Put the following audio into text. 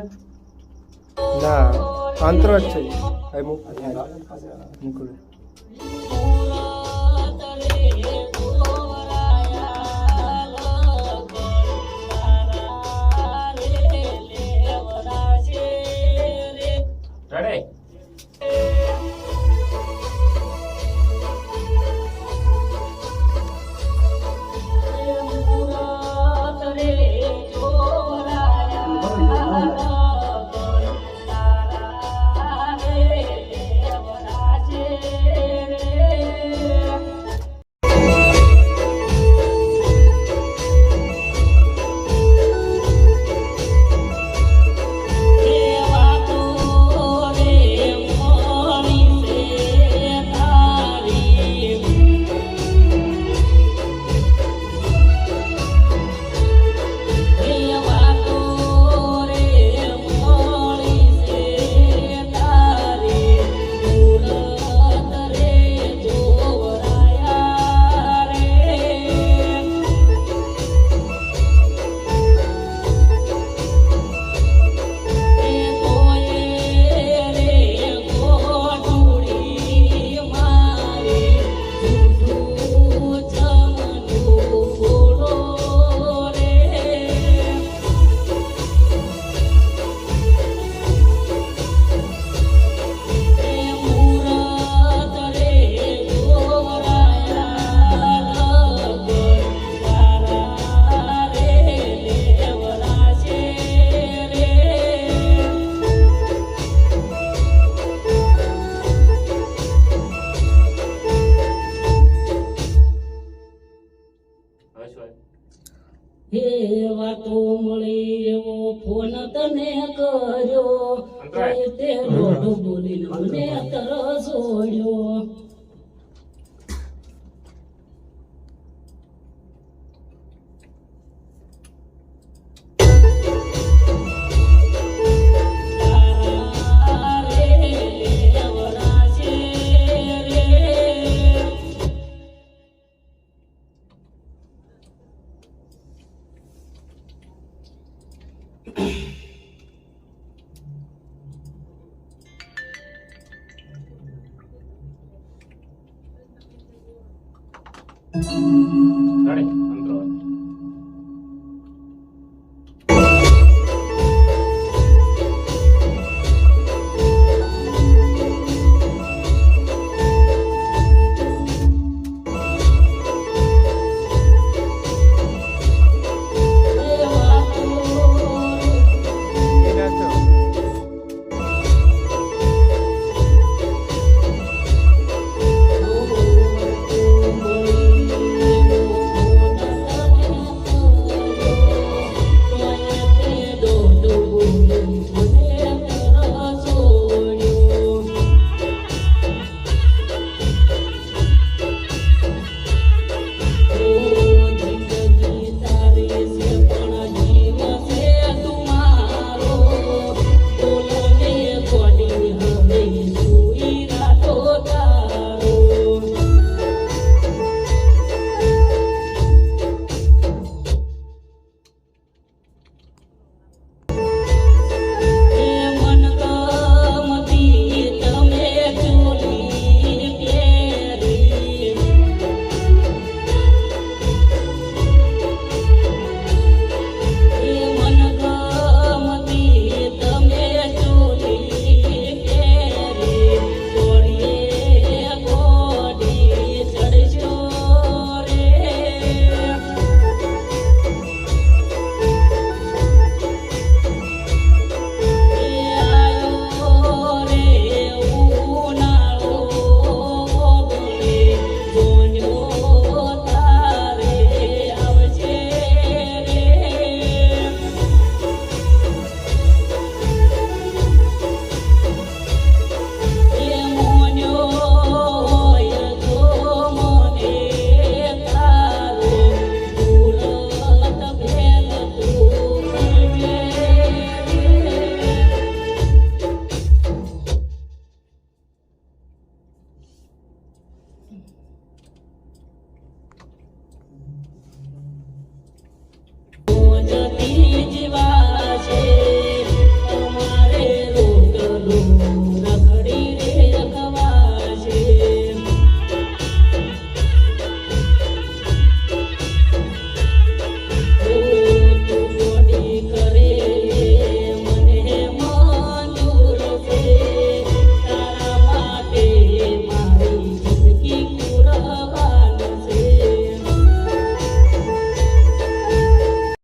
છે? ના આંતર જ છે મૂક હે વાતો મળી એવો ફોન તને કર્યો. તે બોલીને મને તરસ ઓળ્યો 誰